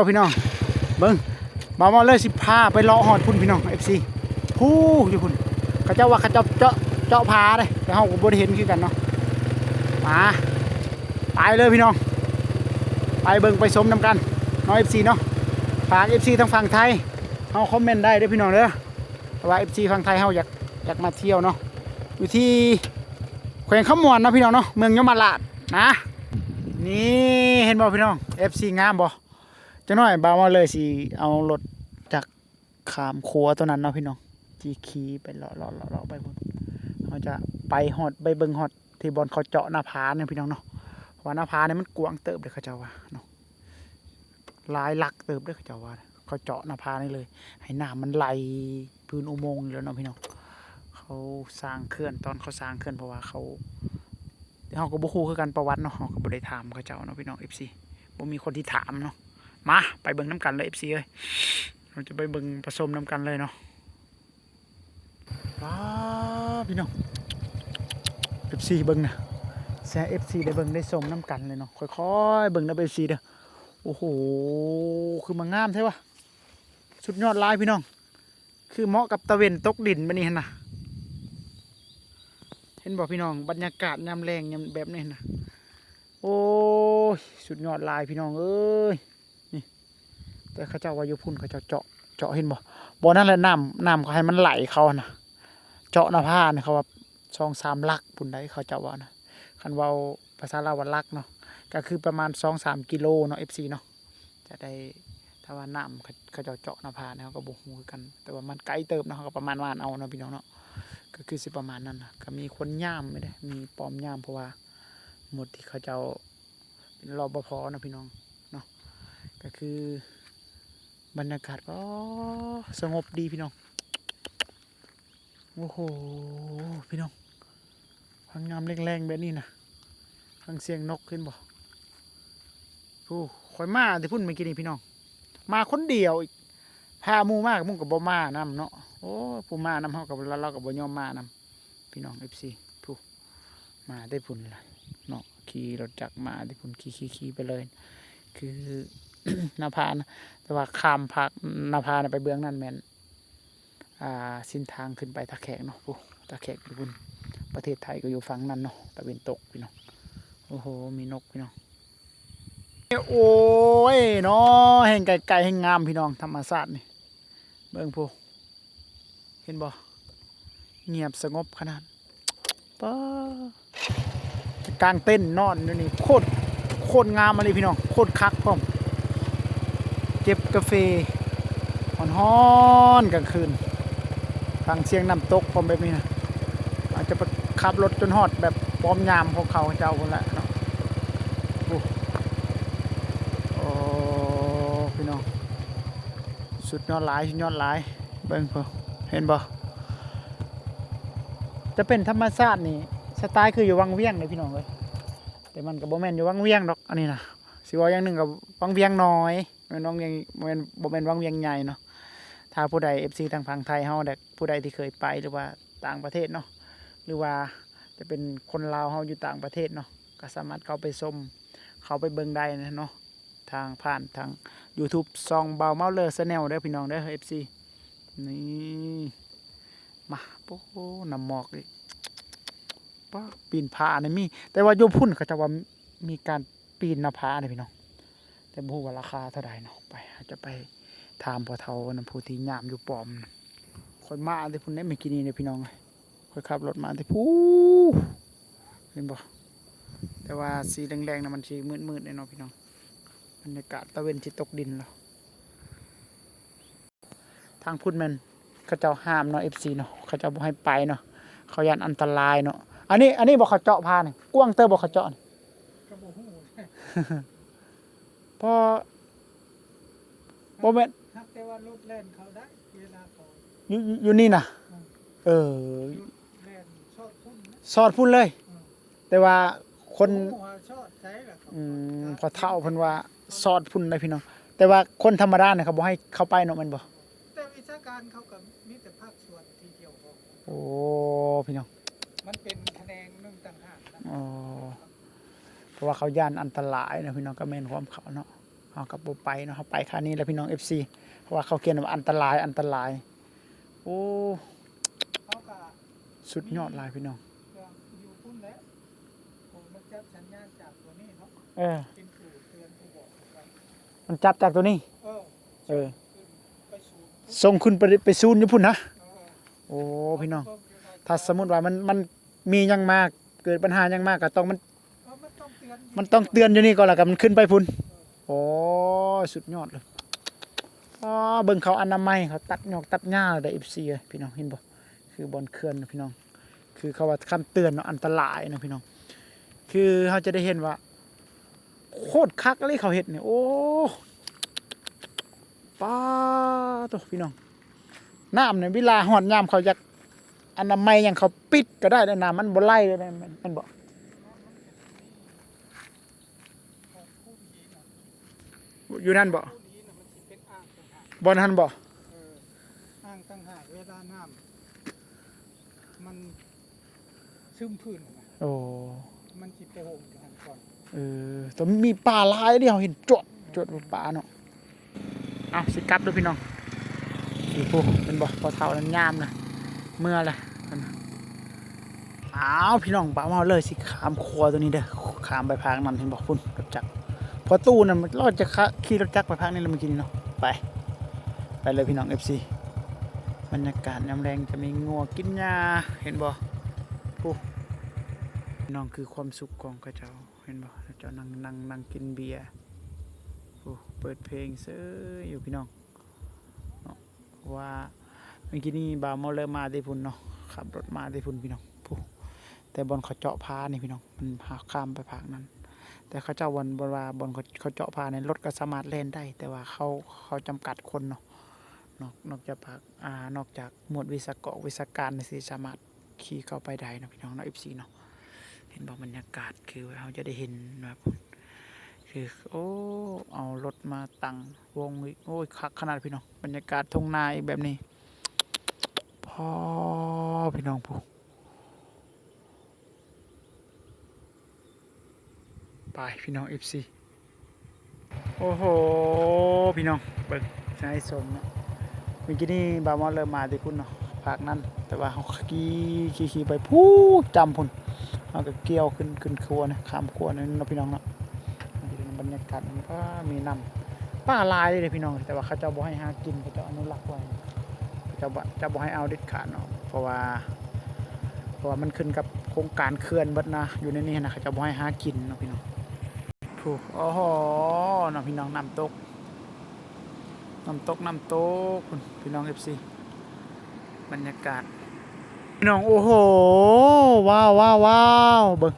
บ่พี่น้องเบิ่งบ่าวมาเลยสิพาไปเลาะหอดพุ่นพี่น้อง FC ผู้อยู่พุ่นเขาเจ้าว่าเขาเจ้าเจาะเจาะพาเลยแต่เฮาก็บ่ได้เห็นคือกันเนาะมาไปเลยพี่น้อง ไปเบิ่งไปชมนํกันเนาะ FC เนาะฝาก FC ทางฝั่งไทยเฮาคอมเมนต์ได้เด้อพี่น้องเด้อแต่ว่า FC ฝั่งไทยเฮาอยากอยากมาเที่ยวเนาะอยู่ที่แขวงขมวนนะพี่น้องเนาะเมืองยมราชนะนี่เห็นบ่พี่น้อง FC งามบ่ จังน้อยบาวมาเลยสิเอารถจากขามขัวตัวนั้นเนาะพี่น้องจีคีไปเลาะเลาะเลาะไปคนเราจะไปฮอดไปเบิงฮอดที่บอนเขาเจาะหน้าผาเนี่ยพี่น้องเนาะว่าหน้าผาเนี่ยมันกว้างเติบเด้อเขาเจ้าว่าเนาะลายหลักเติบเด้อเขาเจ้าว่าเขาเจาะหน้าผานี่เลย ให้น้ำมันไหลพื้นอุโมงค์แล้วเนาะพี่น้องเขาสร้างเขื่อนตอนเขาสร้างเขื่อนเพราะว่าเขาเฮาก็บ่ฮู้คือกันประวัติเนาะเฮาก็บ่ได้ถามเขาเจ้าเนาะพี่น้อง FC บ่มีคนที่ถามเนาะ มาไปเบิ่งน้ำกันเลย FC เอ้ยเราจะไปเบิ่งผสมน้ำกันเลยเนาะว้าพี่น้อง FC เบิ่งนะแซ่ FC ได้เบิ่งได้ชมน้ำกันเลยเนาะค่อยๆเบิ่งนะ FC เด้อโอ้โหคือมันงามแท้วะสุดยอดลายพี่น้อง คือเหมาะกับตะเวนตกดินบัดนี้หั่นน่ะเห็นบอกพี่น้องบรรยากาศยามแรงยามแบบนี้นะโอ้ยสุดยอดลายพี่น้องเอ้ย แต่เขาเจ้าว่าอยู่พุ่นเขาเจ้าเจาะเจาะเห็นบ่บ่นั่นแหละน้ำน้ำเขาให้มันไหลเขานะเจาะหน้าผ้าเนี่ยเขาว่าสองสามลักพุ่นใดเขาเจ้าว่านะคันว้าภาษาลาวว่าลักเนาะก็คือประมาณสองสามกิโลเนาะ FC เนาะจะได้ถ้าว่าน้ำเขาเขาเจ้าเจาะหน้าผ้าเนี่ยเขาก็บ่ฮู้คือกัน แต่ว่ามันไกลเติบเนาะเขาก็ประมาณว่านเอาเนาะพี่น้องเนาะก็คือสิประมาณนั้นนะก็มีคนย่ามไม่ได้ มีปลอมย่ามเพราะว่าหมดที่เขาเจ้าเป็นรอบพนะพี่น้องเนาะก็คือ บรรยากาศก็สงบดีพี่น้อง โอ้โห พี่น้องฟังงามแรงๆแบบนี้นะฟังเสียงนกขึ้นบ่โอ้คอยมาที่พุ่นเมื่อกี้นี่พี่น้อง มาคนเดียวอีกพาหมูมากมุ่งกับบ่มานำเนาะ โอ้ผู้มานำเฮากับเราเรากับบ่ยอมมานำพี่น้อง FC ผู้มาได้พุ่นละเนาะขี่รถจักรมาได้พุ่นขี่ขี่ไปเลย คือ นาพานะแต่ว่าข้ามภาคนาพานะไปเบื้องนั่นแม่นอ่าสิ้นทางขึ้นไปตะแขกเนาะผู้ตะแขกอยู่พุ่นประเทศไทยก็อยู่ฝั่งนั้นเนาะตะเวนตกพี่น้องโอ้โหมีนกพี่น้องโอ้ยเนาะแห่งไกลๆแห่งงามพี่น้องธรรมชาตินี่เบิ่งผู้เห็นบ่เงียบสงบขนาดป้ากลางเต้นนอนอยู่นี่โคตรโคตรงามมาเลยพี่น้องโคตรคักพร้อม เก็บกาแฟฮ้อนกลางคืนฟังเสียงน้ำตกพร้อมแบบนี้นะอาจจะขับรถจนฮอดแบบปลอมยามของเขาเจ้าคนละเนาะโอ้พี่น้องสุดยอดหลายสุดยอดหลายเบิ่งพอเห็นบ่จะเป็นธรรมชาตินี่สไตล์คืออยู่วังเวียงเลยพี่น้องเลยแต่มันก็บ่แมนอยู่วังเวียงดอกอันนี้นะสิว่าอย่างหนึ่งกับวังเวียงน้อย แม่นวังเวียงบ่แม่นบ่แม่นวังเวียงใหญ่เนาะถ้าผู้ใด FC ทางฝั่งไทยเฮาแต่ผู้ใดที่เคยไปหรือว่าต่างประเทศเนาะหรือว่าจะเป็นคนลาวเฮาอยู่ต่างประเทศเนาะก็สามารถเข้าไปชมเข้าไปเบิ่งได้นะเนาะทางผ่านทาง YouTube ซองเบาเมาเลอร์แนลเด้พี่น้องเด้เอ FC นี่มาโอ้โหน้ำหมอกอีกป้าปีนผาเนี่ยมี แต่ว่าโยพุ่นเขาจะว่ามีการปีนหน้าผาเนี่ยพี่น้อง แต่บ่ว่าราคาเท่าใดเนาะไปจะไปถามพอเฒ่านํผู้ที่ยามอยู่ปอมค่อยมาที่พุ่นได้เมื่อกี้นี้เนี่ยพี่น้องค่อยขับรถมาที่ผู้เห็นบ่แต่ว่าสีแดงๆนะมันสีมืดๆเนาะพี่น้องบรรยากาศตะเวนสิตกดินแล้วทางพุ่นแมนเขาเจ้าห้ามเนาะเอฟซีเนาะเขาเจ้าบ่ให้ไปเนาะเขายันอันตรายเนาะอันนี้อันนี้บอกเขาเจาะพานี่กว้างเตอร์บอกเขาเจาะนี่ พอบ่แม่นฮักแต่ว่ารถแล่นเขาได้เวลาเขาอยู่อยู่อยู่นี่น่ะเออแล่นชอดพุ่นนะสอดพุ่นเลย แต่ว่าคน หัวชอดใช้ล่ะครับอืมพอเท่าเพิ่นว่าสอดพุ่นเลยพี่น้องแต่ว่าคนธรรมดาเนี่ยเขาบ่ให้เข้าไปเนาะแมันบ่แต่วิชาการเขาก็มีแต่ภาคส่วนที่เกี่ยวข้องโอ้พี่น้องมันเป็นแขนงหนึงต่างหากนะอ๋อเพ ราะว่าเขาย่านอันตรายนะพี่น้องก็แม่นความเขาเนาะเฮากับบ่ไปเนาะเฮาไปค่านี้แล้วพี่น้อง FC เพราะว่าเขาเขียนว่าอันตรายอันตราย โอ้สุดยอดลายพี่น้องอยู่พุ่นแล้วผมมันจับสัญญาณจากตัวนี้เนาะเออเป็นผู้เตือนผู้บอกมันจับจากตัวนี้ เออเออส่งขึ้นไปไปซูนอยู่พุ่นนะโอ้พี่น้อง ถ้าสมมติว่ามันมันมียังมากเกิดปัญหายังมากก็ต้องมัน มันต้องเตือนอยู่นี่ก่อนละกันมันขึ้นไปพุ่นโอ้สุดยอดเลยอ๋อเบิ่งเขาอนามัยเขาตัดหยอกตัดหญ้าได้ FC เลยพี่น้องเห็นบ่คือบอลเคลื่อนนะพี่น้อง คือเขาว่าคำเตือนเนาะอันตรายนะพี่น้อง คือเขาจะได้เห็นว่า โคตรคักเลยเขาเห็ดเนี่ยโอ้ป้าตัวพี่น้องน้ำเนี่ยเวลาหอดยามเขาจะอนามัยอย่างเขาปิดก็ได้แต่น้ำมันบ่ไหลเลยมันมันบอก ของผู้หญิงน่ะ อยู่นั่นบ่ผู้หญิงน่ะมันสิเป็นอ่างต่างหากบอลหันบ่เอออ่างต่างหากเวลาน้ำมันซึมพื้นน่ะโอ้มันสิไปโหมอยู่หันก่อนเออแต่มีป่าหลายเดียวเห็นจวดจวดป่าเนาะเอาสิกลับด้วยพี่น้องอีพวกเป็นบ่พอเท่านั้นยามนะเมื่อละนั่นน่ะอ้าวพี่น้องป่ามาเลยสิขามครัวตัวนี้เด้อขามไปพางนั้นเห็นบอกพุ่นรถจักร พอตู้นั่นมันรอดจะขะขี่รถจักรไปพางนี้แล้วเมื่กี้นี่เนาะไป ไปเลยพี่น้อง FC บรรยากาศยามแรงจะมีงัวกินหญ้าเห็นบ่ผู้น้องคือความสุขของข้าเจ้าเห็นบ่ข้าเจ้านั่งนั่งนั่งกินเบียร์ผู้เปิดเพลงเซ้ยอยู่พี่น้องว่าเมื่อกี้นี่บ่าวเมาเลอมาที่พุ่นเนาะขับรถมาที่พุ่นพี่น้องผู้แต่บอลเขาเจาะพานี่พี่น้องมันพาข้ามไปภาคนั้น แต่เขาเจ้าวันบนว่าบนเขาเขาเจาะพาในรถก็สามารถเล่นได้ แต่ว่าเขาเขาจำกัดคนเนาะนอกนอกจากอ่านอกจากหมวดวิศกะวิศการในสิสามารถขี่เข้าไปได้เนาะพี่น้องเนาะ FC เนาะเห็นบอกบรรยากาศคือเราจะได้เห็นแบบคือโอ้เอารถมาตั้งวงโอ้ยคักขนาดพี่น้องบรรยากาศทงนาอีกแบบนี้พอพี่น้องผู้ ไปพี่น้อง FC โอ้โห พี่น้องเบิ่งใช้สมเนะเมื่อกี้นี่บาวมอเริ่มมาที่พุ่นเนาะภาคนั้น แต่ว่าเขาขี่ขี่ขี่ไปพูดจำพุ่นเขาก็เกี่ยวขึ้นขึ้นครัวนะข้ามครัวนั่นเนาะพี่น้องเนาะบรรยากาศมันก็มีน้ำป้าลายเลยพี่น้อง แต่ว่าเขาเจะบ่ให้หากินเขาเจะอนุรักษ์ไว้เขาเจะบ่เจะบ่ให้เอาเด็ดขาดเนาะเพราะว่า เพราะว่ามันขึ้นกับโครงการเขื่อนบัดนะอยู่ในนี้นะเขาเจะบ่ให้หากินเนาะพี่น้อง ผู้โอ้โหน้องพี่น้องน้ำตกน้ำตกน้ำตกคุณพี่น้องเอฟซีบรรยากาศ พี่น้องโอ้โห ว้าวว้าวว้าวเบิ้ง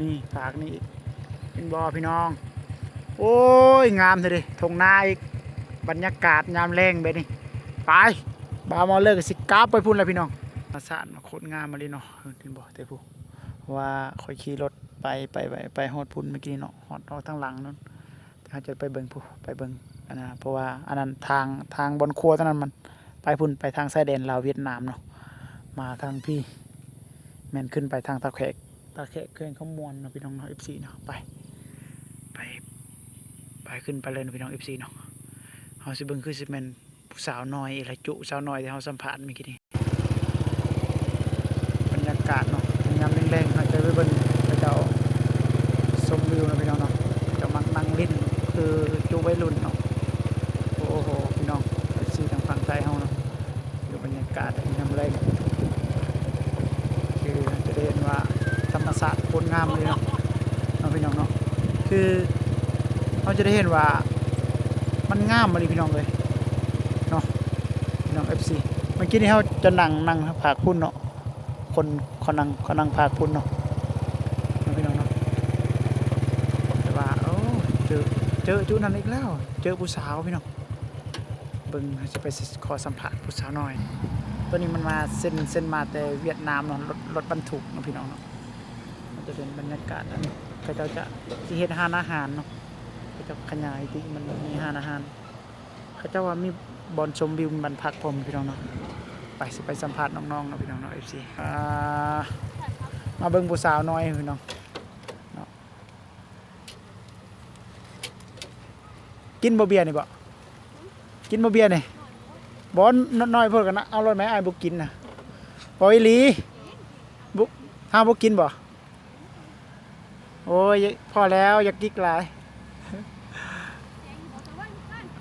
นี่ฝากนี่อีกเป็นบอพี่น้อง โอ้ย งามเลยดิทงนาอีก บรรยากาศยามแรงแบบนี้ ไปบาวมาเลิกกับสิกาไปพุ่นแล้วพี่น้องมาสานโคตรงามมาเลยเนาะเห็นบ่แต่ผู้ว่าคอยขี่รถ ไปไปไปไปฮอดพุ่นเมื่อกี้เนาะฮอดฮอดทางหลังนั่นเขาจะไปเบิ่งผู้ไปเบิ่งอันนั้นนะเพราะว่าอันนั้นทางทางบนครัวตอนนั้นมันไปพุ่นไปทางชายแดนลาวเวียดนามเนาะมาทางพี่แมนขึ้นไปทางตะแขกตะแขกเคลื่อนข้ามวนเนาะพี่น้องเนาะ FC เนาะไปไปไปขึ้นไปเลยเนาะพี่น้อง FC เนาะเฮาสิเบิ่งคือสิแมนผู้สาวน้อยอะไรจุสาวน้อยที่เฮาสัมภาษณ์เมื่อกี้นี้บรรยากาศเนาะยามแรงๆเราจะไปเบิ่งเขาเจ้าชมวิวเนาะพี่น้องเนาะเจะมักนั่งลิ้นคือจู วัยรุ่นเนาะโอ้โหพี่น้องซีทางฝั่งซ้เฮาเนาะอยู่บรรยากาศยามแรงคือจะได้เห็นว่าธรรมศาสตร์โคตรงามเลยเนาะเนาะพี่น้องเนาะคือเราจะได้เห็นว่ามันงามมาเลยพี่น้องเลยเนาะพี่น้อง FC เมื่อกี้นี้เขาจะนั่งนั่งผากพุ่นเนาะคนเขานั่งเขานั่งพาคุณเนาะเอาพี่น้องเนาะแต่ว่าโอ้เจอเจอจุนั้นอีกแล้ว เจอผู้สาวพี่น้องเบิ่งจะไปขอสัมผัสผู้สาวหน่อย ตัวนี้มันมาเส้นเส้นมาแต่เวียดนามเนาะรถรถบรรทุกเนาะพี่น้องเนาะมันจะเป็นบรรยากาศอันนี้เขาเจ้าจะที่เฮ็ดห้านอาหารเนาะเขาจะขยายที่มันมีห้านอาหารเขาจ้าว่ามีบอลชมวิวบรรพักผมพี่น้องเนาะไปสิไปสัมภาษณ์น้องๆเนาะพี่น้องเนาะ FC อ่ามาเบิ่งผู้สาวน้อยพี่น้องเนาะ กินบ่เบียร์นี่บ่กินบ่เบียร์นี่บ่นน้อยเพิ่นกันนะเอารถไหมอ้ายบ่กินน่ะบ่อีหลีบ่ห้ามบ่กินบ่โอ้ยพอแล้วอย่ากิกหลาย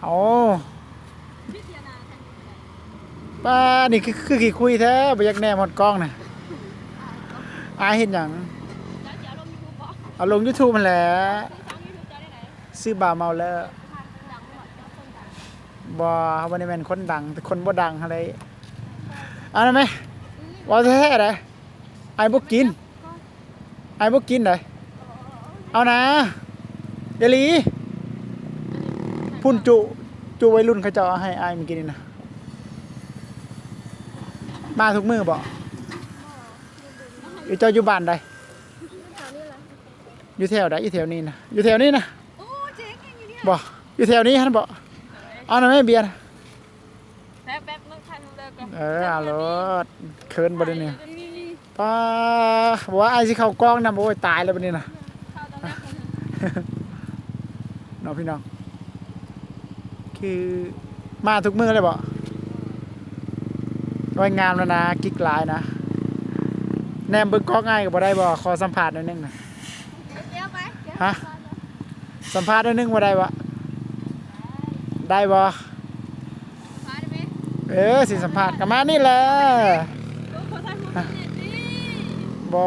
เอป้านี่คือคือขี้คุยแท้บ่อยากแนมฮอดกล้องน่ะอายเฮ็ดหยังเอาลง YouTube มันแหละซื้อบาเมาแล้ว บ่บ่ได้แม่นคนดัง แต่คนบ่ดังอะไรเอาได้ไหมว่าแท้ๆได้ไอ้บ่กิน ไอ้บ่กินได้เอานะเดลีพุ่นจุ จุวัยรุ่นเขาเจ้าเอาให้อ้ายมันกินนี่นะมาทุกมื้อบ่อยู่เจ้าอยู่บ้านใดอยู่แถวใดอยู่แถวนี้นะอยู่แถวนี้นะโอ้เจ๊งอยู่เนี่ยบ่อยู่แถวนี้หั่นบ่ เอาหน่อยแม่เบียร์แป๊บแป๊บนึงถ่ายรูปเลยก่อนเออเอารถเคินบ่ได้เนี่ยนี่นี่ป้าบอกว่าไอ้สิเข้ากล้องนะโอ้ยตายแล้วบัดนี้นะเข้าตรงนั้นน้องพี่น้องคือมาทุกมื้อเลยบ่รายงานแล้วนะกิ๊กหลายนะแนมเบิ่งกล้องง่ายก็บ่ได้บ่ขอสัมภาษณ์หน่อยหนึงนะเดี๋ยวไปเดี๋ยวฮะสัมภาษณ์หน่อยหนึงบ่ได้บ่ ได้บ่มาได้ไหมเออสิสัมภาษณ์ก็มานี่แหละลูกขอถ่ายรูปหน่อยสิบ่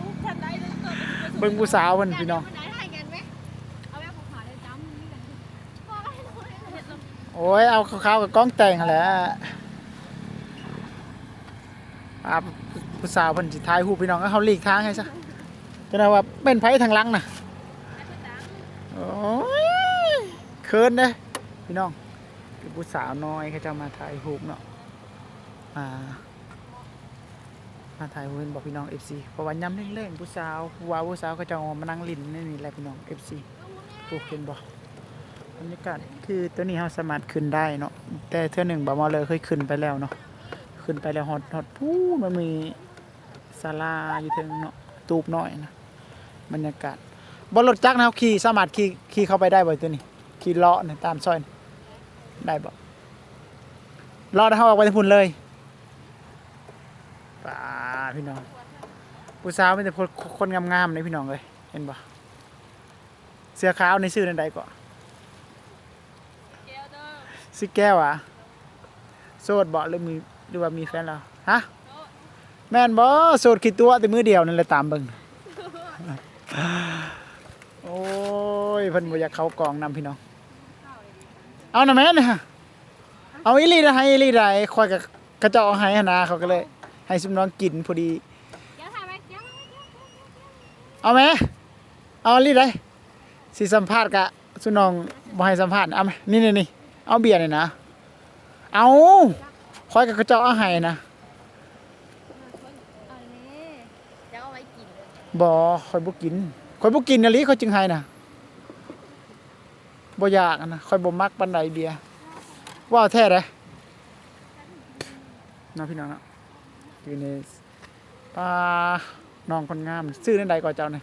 ลูกท่านใดเดินเกิดเบิ่งผู้สาวเพิ่นพี่น้องไหนถ่ายกันไหมเอาแบบของขาเลยจ้ำนี่กันพอให้เราเห็นเราโอ้ยเอาขาวๆกับกล้องแต่งหั่นแหละอาผู้สาวเพิ่นสิถ่ายรูปพี่น้องเอาเขาหลีกทางให้ซะจะได้ว่าเป็นไผทางหลังน่ะ โอ้ย เคินเด้พี่น้องคือผู้สาวน้อยเขาจะมาถ่ายรูปเนาะอ่ามาถ่ายรูปเห็นบอกพี่น้อง FC เพราะว่าย้ำเร่งๆผู้สาวว่าผู้สาวเขาจะมานั่งลิ้นนี่นี่แหละพี่น้อง FC ถูกเห็นบ่บรรยากาศคือตัวนี้เราสามารถขึ้นได้เนาะแต่เทื่อหนึ่งบ่มาเลยเคยขึ้นไปแล้วเนาะขึ้นไปแล้วฮอดฮอดพูนมันมีศาลาอยู่เทิงเนาะตูบน้อยนะบรรยากาศบนรถจักรนะครับขี่สามารถขี่ขี่เข้าไปได้บ่อยตัวนี้ ขี่เลาะเนี่ยตามซอยนี่ได้บ่เลาะได้เขาออกไปที่พุ่นเลยป้าพี่น้องผู้สาวมีแต่คนคนงามๆเลยพี่น้องเลยเห็นบ่เสื้อขาวในชื่อนั่นใดก่อนสิแก้วอะโสดบ่หรือมีหรือว่ามีแฟนแล้วฮะแม่นบ่โสดกี่ตัวแต่มือเดียวนั่นแหละตามเบิ่ง ยเพิ่นบ่อยากเข้ากองนำพี่น้อง เอาน่ะแม่นน่ะเอาอีหลีนะให้อีหลีได้คอยกับกระเจ้าเอาให้หนนาเขาก็เลย ให้ซุมน้องกินพอดี เดี๋ยวถ่ายไหมเดี๋ยวเดี๋ยวเอาไหมเอาอีหลีได้สิสัมภาษณ์กะซุน้องบ่ให้สัมภาษณ์เอาไหมนี่นี่นี่เอาเบียร์นี่นะ เอาคอยกับกระเจ้าเอาให้นะเอาเลยเดี๋ยวเอาไว้กินเลยบ่คอยบ่กินคอยบ่กินอีหลีเขาจึงให้น่ะ บ่อยากนะค่อยบ่มักปานใดเบียร์ว้าวแท้เด้น้องพี่น้องเนาะอยู่ในป่าน้องคนงามซื้อนั่นใดก่อนเจ้านี่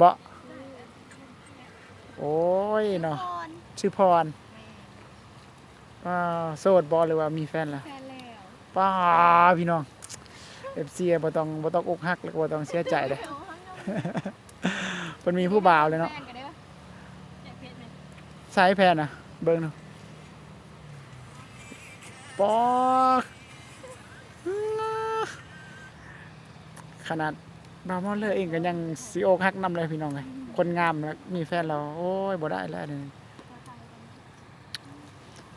บ่โอ้ยเนาะก่อนชื่อพรป้าโสดบ่หรือว่ามีแฟนล่ะป้าพี่น้อง FC บ่ต้องบ่ต้องอกหักแล้วก็บ่ต้องเสียใจเด้เพิ่นมีผู้บ่าวเลยเนาะ ใช้แพนน่ะ เบิ่งดูปอกขนาดบาวมอนเลอร์เองก็ยังสิอกหักนำเลยพี่น้องเลยคนงามแล้วมีแฟนแล้วโอ้ยบ่ได้แล้วเดี๋ยวนี้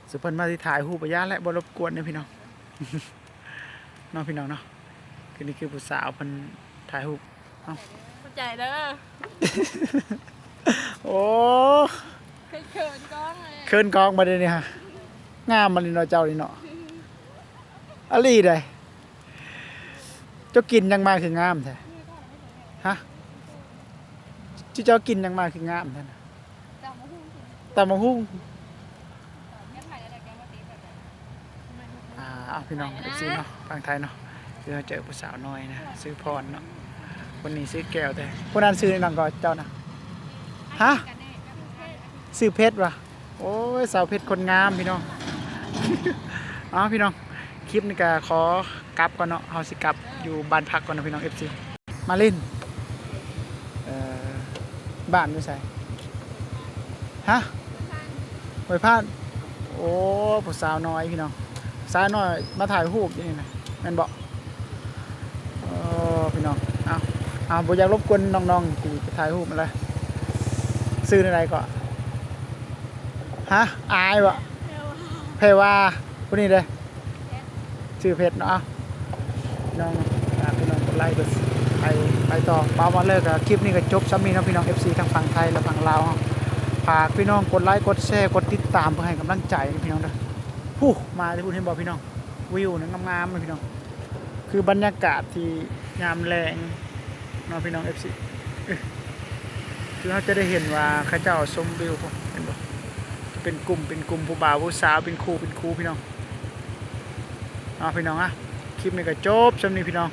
สุเพิ่นมาที่ถ่ายรูประยะและบ่รบกวนเด้อพี่น้องน้องพี่น้องเนาะคือนี่คือผู้สาวเพิ่นถ่ายรูปเข้าใจเด้อโอ้ เคยเขินก้อนเลยเคินกองมาเลยเนี่ยฮะงามมันนี่เนาะเจ้านี่เนาะอะลีได้เจ้ากินยังมาคืองามแท้ฮะที่เจ้ากินยังมาคืองามแท้น่ะจำมาหุ้นสิแต่มาหุ้งงั้นถ่ายอะไรกันมาตีแบบไหนอ่าเอาพี่น้องดูซิเนาะฟังไทยเนาะคือเราเจอผู้สาวน้อยนะซื้อพรเนาะคนนี้ซื้อแก้วแต่คนนั้นซื้อนังก็เจ้านะฮะ กันแน่ ซื้อเพชรว่ะโอ้ยสาวเพชรคนงามพี่น้องเอาพี่น้องคลิปนี้ก็ขอกลับก่อนเนาะเฮาสิกลับอยู่บ้านพักก่อนนะพี่น้อง FC มาลินเอ่อบ้านอยู่ไสฮะห้วยพานโอ้ผู้สาวน้อยพี่น้องสาวน้อยมาถ่ายรูปอยู่นี่นะแม่นบ่โอ้พี่น้องเอาเอาบ่อยากรบกวนน้องๆที่ไปถ่ายรูปมาเลยซื้อในใดก็ ฮะ อายบ่เพว่าผู้นี้เลยชื่อเพชรเนาะน้องพี่น้องกดไลค์กดไปไปต่อป้าวันเลิกอะคลิปนี้ก็จบซ้ำนี้นะพี่น้อง FC ทั้งฝั่งไทยและฝั่งลาวเนาะฝากพี่น้องกดไลค์กดแชร์กดติดตามเพื่อให้กำลังใจพี่น้องเด้อผู้มาที่พูดเห็นบอกพี่น้องวิวนะงามๆเลยพี่น้อง คือบรรยากาศที่ยามแรงเนาะพี่น้องเอ้ยคือเขาจะได้เห็นว่าข้าเจ้าชมวิวพวกเห็นบ่ เป็นกลุ่มเป็นกลุ่มผู้บ่าวผู้สาวเป็นครูเป็นครูพี่น้องเอาพี่น้องอะคลิปนี้ก็จบสำนีพี่น้อง